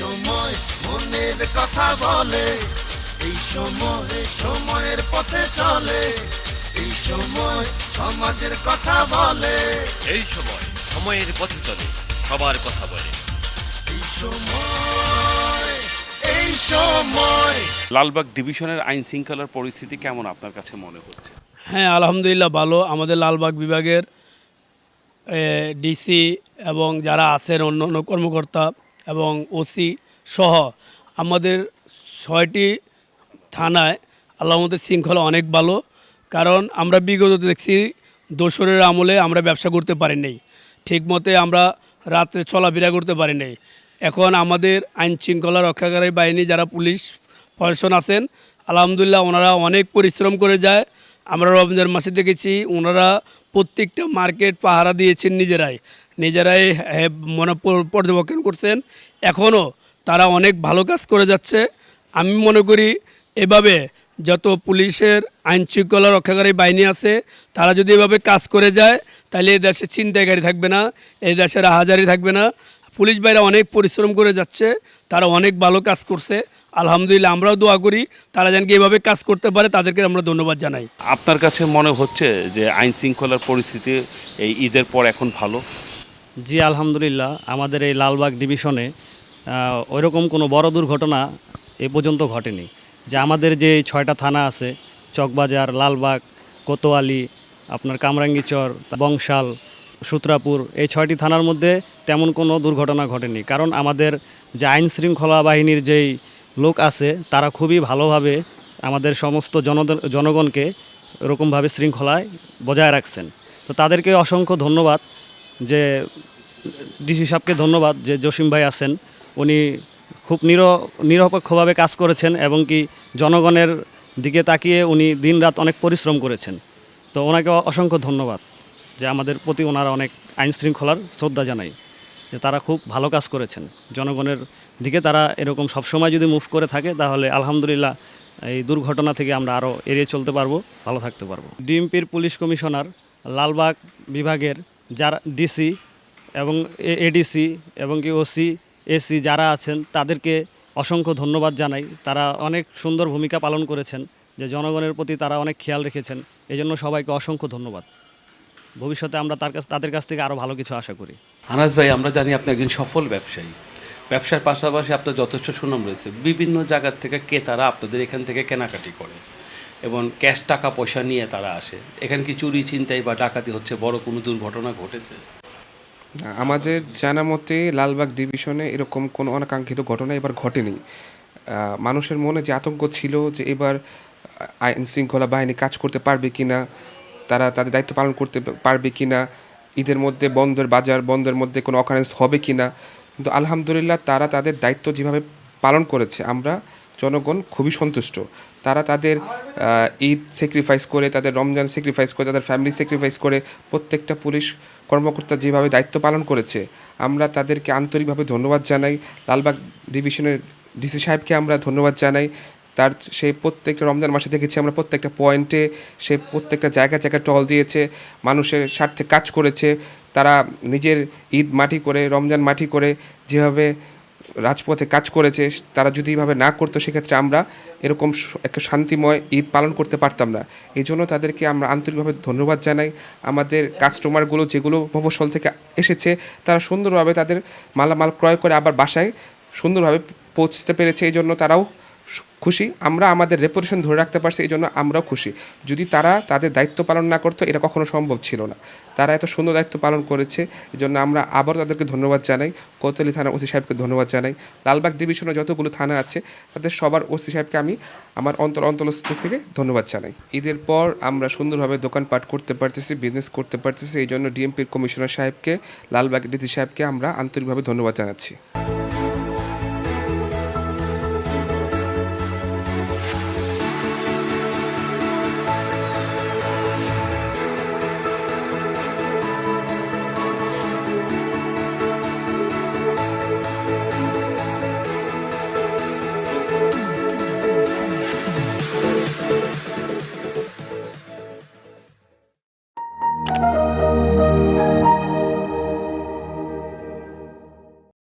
সময় মনের কথা বলে এই সময় সময়ের পথে চলে এই সময় সমাজের কথা বলে। এই সময় সময়ের পথে চলে সবার কথা বলে। এই সময় এই সময়। লালবাগ ডিভিশনের আইন শৃঙ্খলার পরিস্থিতি কেমন আপনার কাছে মনে হচ্ছে? হ্যাঁ আলহামদুলিল্লাহ ভালো। আমাদের লালবাগ বিভাগের ডিসি এবং যারা আছেন অন্য অন্য কর্মকর্তা এবং ওসি সহ আমাদের ছয়টি থানায় আল্লাহ মধ্যে শৃঙ্খলা অনেক ভালো। কারণ আমরা বিগত দেখছি দোসরের আমলে আমরা ব্যবসা করতে পারি নাই। ঠিক মতে আমরা রাত্রে চলাফেরা করতে পারি নাই। এখন আমাদের আইন শৃঙ্খলা রক্ষাকারী বাহিনী যারা পুলিশ প্রশাসন আছেন, আলহামদুলিল্লাহ ওনারা অনেক পরিশ্রম করে যায়। আমরা রমজান মাসে দেখেছি ওনারা প্রত্যেকটা মার্কেট পাহারা দিয়েছেন নিজেরাই। নিজেরাই মনে পর্যবেক্ষণ করছেন। এখনও তারা অনেক ভালো কাজ করে যাচ্ছে। আমি মনে করি এভাবে যত পুলিশের আইন শৃঙ্খলা রক্ষাকারী বাহিনী আছে, তারা যদি এভাবে কাজ করে যায়, তাহলে এই দেশে ছিনতাইকারী থাকবে না এই দেশের রাহাজারি থাকবে না। পুলিশ ভাইরা অনেক পরিশ্রম করে যাচ্ছে তারা অনেক ভালো কাজ করছে। আলহামদুলিল্লাহ আমরাও দোয়া করি তারা যেন কি এভাবে কাজ করতে পারে তাদেরকে আমরা ধন্যবাদ জানাই। আপনার কাছে মনে হচ্ছে যে আইন শৃঙ্খলার পরিস্থিতি এই ঈদের পর এখন ভালো? জি আলহামদুলিল্লাহ। আমাদের এই লালবাগ ডিভিশনে ওইরকম কোনো বড় দুর্ঘটনা এ পর্যন্ত ঘটেনি। যে আমাদের যে ছয়টা থানা আছে চকবাজার লালবাগ কোতোয়ালি আপনার কামরাঙ্গিচর বংশাল সূত্রাপুর, এই ছয়টি থানার মধ্যে তেমন কোনো দুর্ঘটনা ঘটেনি। কারণ আমাদের যে আইন শৃঙ্খলা বাহিনীর যেই লোক আছে, তারা খুবই ভালোভাবে আমাদের সমস্ত জনগণকে এরকমভাবে শৃঙ্খলায় বজায় রাখছেন। তো তাদেরকে অসংখ্য ধন্যবাদ যে, ডিসি সাহেবকে ধন্যবাদ যে জসিম ভাই আছেন। উনি খুব নির, নিরপেক্ষভাবে কাজ করেছেন এবং কি জনগণের দিকে তাকিয়ে উনি দিনরাত অনেক পরিশ্রম করেছেন। তো ওনাকে অসংখ্য ধন্যবাদ। যে আমাদের প্রতি ওনারা অনেক আইন শৃঙ্খলার শ্রদ্ধা জানাই যে তারা খুব ভালো কাজ করেছেন। জনগণের দিকে তারা এরকম সবসময় যদি মুভ করে থাকে, তাহলে আলহামদুলিল্লাহ এই দুর্ঘটনা থেকে আমরা আরও এড়িয়ে চলতে পারব, ভালো থাকতে পারব। ডিএমপির পুলিশ কমিশনার লালবাগ বিভাগের যারা ডিসি এবং এডিসি এবং কি ওসি, এসি যারা আছেন, তাদেরকে অসংখ্য ধন্যবাদ জানাই। তারা অনেক সুন্দর ভূমিকা পালন করেছেন, যে জনগণের প্রতি তারা অনেক খেয়াল রেখেছেন। এই জন্য সবাইকে অসংখ্য ধন্যবাদ। ভবিষ্যতে আমরা তার কাছ তাদের কাছ থেকে আরও ভালো কিছু আশা করি। আনাস ভাই আমরা জানি আপনি একজন সফল ব্যবসায়ী। ব্যবসার পাশাপাশি আপনার যথেষ্ট সুনাম রয়েছে। বিভিন্ন জায়গার থেকে ক্রেতারা আপনাদের এখান থেকে কেনাকাটি করে এবং ক্যাশ টাকা পয়সা নিয়ে তারা আসে। এখানে কি চুরি চিন্তাই বা ডাকাতি হচ্ছে বড় কোনো দুর্ঘটনা ঘটেছে? আমাদের জানা মতে লালবাগ ডিভিশনে এরকম কোনো অনাকাঙ্ক্ষিত ঘটনা এবার ঘটেনি। মানুষের মনে যে আতঙ্ক ছিল যে এবার আইন শৃঙ্খলা বাহিনী কাজ করতে পারবে কিনা তারা তাদের দায়িত্ব পালন করতে পারবে কি না ঈদের মধ্যে বন্ধের বাজার, বন্ধের মধ্যে কোনো অকারেন্স হবে কি না কিন্তু আলহামদুলিল্লাহ তারা তাদের দায়িত্ব যেভাবে পালন করেছে, আমরা জনগণ খুবই সন্তুষ্ট। তারা তাদের ঈদ স্যাক্রিফাইস করে, তাদের রমজান স্যাক্রিফাইস করে, তাদের ফ্যামিলি স্যাক্রিফাইস করে, প্রত্যেকটা পুলিশ কর্মকর্তা যেভাবে দায়িত্ব পালন করেছে, আমরা তাদেরকে আন্তরিকভাবে ধন্যবাদ জানাই। লালবাগ ডিভিশনের ডিসি সাহেবকে আমরা ধন্যবাদ জানাই। তার সেই প্রত্যেকটা রমজান মাসে দেখেছি আমরা প্রত্যেকটা পয়েন্টে সে প্রত্যেকটা জায়গা জায়গায় টল দিয়েছে, মানুষের স্বার্থে কাজ করেছে, তারা নিজের ঈদ মাটি করে, রমজান মাটি করে যেভাবে রাজপথে কাজ করেছে, তারা যদি এইভাবে না করতো সেক্ষেত্রে আমরা এরকম একটা শান্তিময় ঈদ পালন করতে পারতাম না। এই জন্য তাদেরকে আমরা আন্তরিকভাবে ধন্যবাদ জানাই। আমাদের কাস্টমারগুলো যেগুলো মফস্বল থেকে এসেছে, তারা সুন্দরভাবে তাদের মালামাল ক্রয় করে আবার বাসায় সুন্দরভাবে পৌঁছতে পেরেছে। এই জন্য তারাও খুশি, আমরা আমাদের রেপুটেশন ধরে রাখতে পারছি, এই জন্য আমরাও খুশি। যদি তারা তাদের দায়িত্ব পালন না করতো, এটা কখনো সম্ভব ছিল না। তারা এত সুন্দর দায়িত্ব পালন করেছে, এই জন্য আমরা আবারও তাদেরকে ধন্যবাদ জানাই। কোতলি থানা ওসি সাহেবকে ধন্যবাদ জানাই। লালবাগ ডিভিশনে যতগুলো থানা আছে, তাদের সবার ওসি সাহেবকে আমি আমার অন্তর অন্তরস্থ থেকে ধন্যবাদ জানাই। ঈদের পর আমরা সুন্দরভাবে দোকানপাট করতে পারতেছি বিজনেস করতে পারতেছি, এই জন্য ডিএমপির কমিশনার সাহেবকে, লালবাগ ডিসি সাহেবকে আমরা আন্তরিকভাবে ধন্যবাদ জানাচ্ছি।